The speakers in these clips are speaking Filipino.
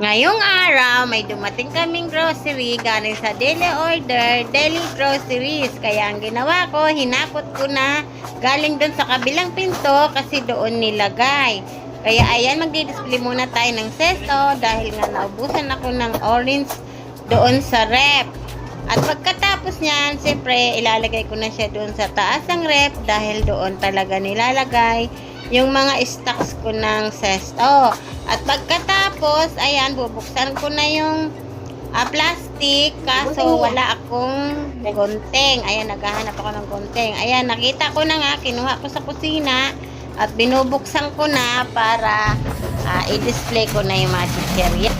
Ngayong araw, may dumating kaming grocery galing sa daily order, daily groceries. Kaya ang ginawa ko, hinakot ko na galing doon sa kabilang pinto kasi doon nilagay. Kaya ayan, magdi-display muna tayo ng sesto dahil nga naubusan ako ng orange doon sa rep. At pagkatapos niyan, siyempre, ilalagay ko na siya doon sa taas ng rep dahil doon talaga nilalagay yung mga stocks ko ng sesto. At pagkatapos, ayan, bubuksan ko na yung ah, plastic kaso wala akong gunting. Ayan, naghahanap ako ng gunting. Ayan, nakita ko na nga, kinuha ko sa kusina at binubuksan ko na para ah, i-display ko na yung mga chicherya.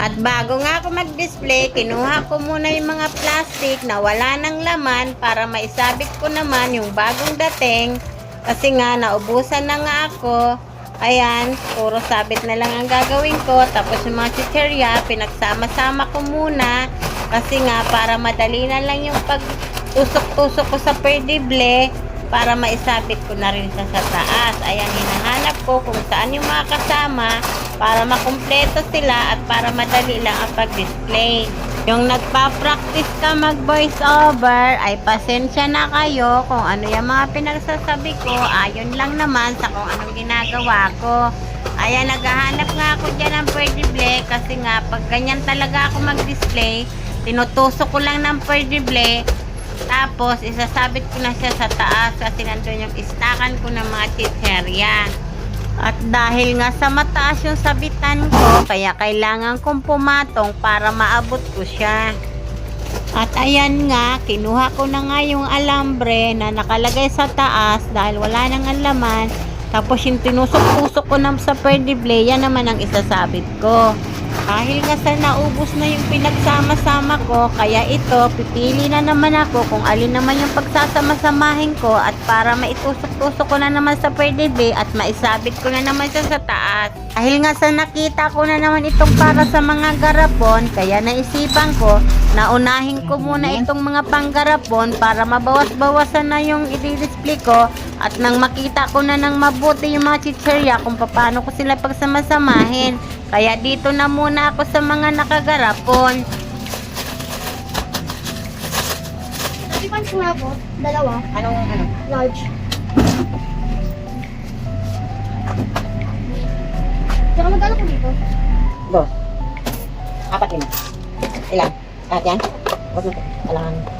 At bago nga ako mag-display, kinuha ko muna yung mga plastic na wala ng laman para maisabit ko naman yung bagong dating. Kasi nga, naubusan na nga ako. Ayan, puro sabit na lang ang gagawin ko. Tapos yung mga chicherya, pinagsama-sama ko muna. Kasi nga, para madali na lang yung pag-tusok-tusok ko sa perdible para maisabit ko na rin siya sa taas. Ayan, hinahanap ko kung saan yung mga kasama para makumpleto sila at para madali lang ang pag-display. Yung nagpa-practice ka mag-voice over, ay pasensya na kayo kung ano yung mga pinagsasabi ko. Ayon lang naman sa kung anong ginagawa ko. Ayan, naghahanap nga ako dyan ng perdible kasi nga pag ganyan talaga ako mag-display, tinutusok ko lang ng perdible tapos, isasabit ko na siya sa taas kasi nandun yung istakan ko ng mga chicherya. At dahil nga sa mataas yung sabitan ko, kaya kailangan kong pumatong para maabot ko siya. At ayan nga, kinuha ko na nga yung alambre na nakalagay sa taas dahil wala nang alaman. Tapos yung tinusok-tusok ko na sa perdible, yan naman ang isasabit ko. Dahil nga sa naubos na yung pinagsama-sama ko, kaya ito, pipili na naman ako kung alin naman yung pagsasama-samahin ko at para maitusok-tusok ko na naman sa perdible at maisabit ko na naman siya sa taas. Dahil nga sa nakita ko na naman itong para sa mga garapon, kaya naisipan ko na unahin ko muna itong mga panggarapon para mabawas-bawasan na yung i-display ko at nang makita ko na ng mabuti yung mga chicherya kung paano ko sila pagsamasamahin. Kaya dito na muna ako sa mga nakagarapon. Ba nga po? Dalawa. Anong ano? Large. Tsaka magkano po dito? Go. Apat 啊，点，我就来了。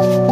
嗯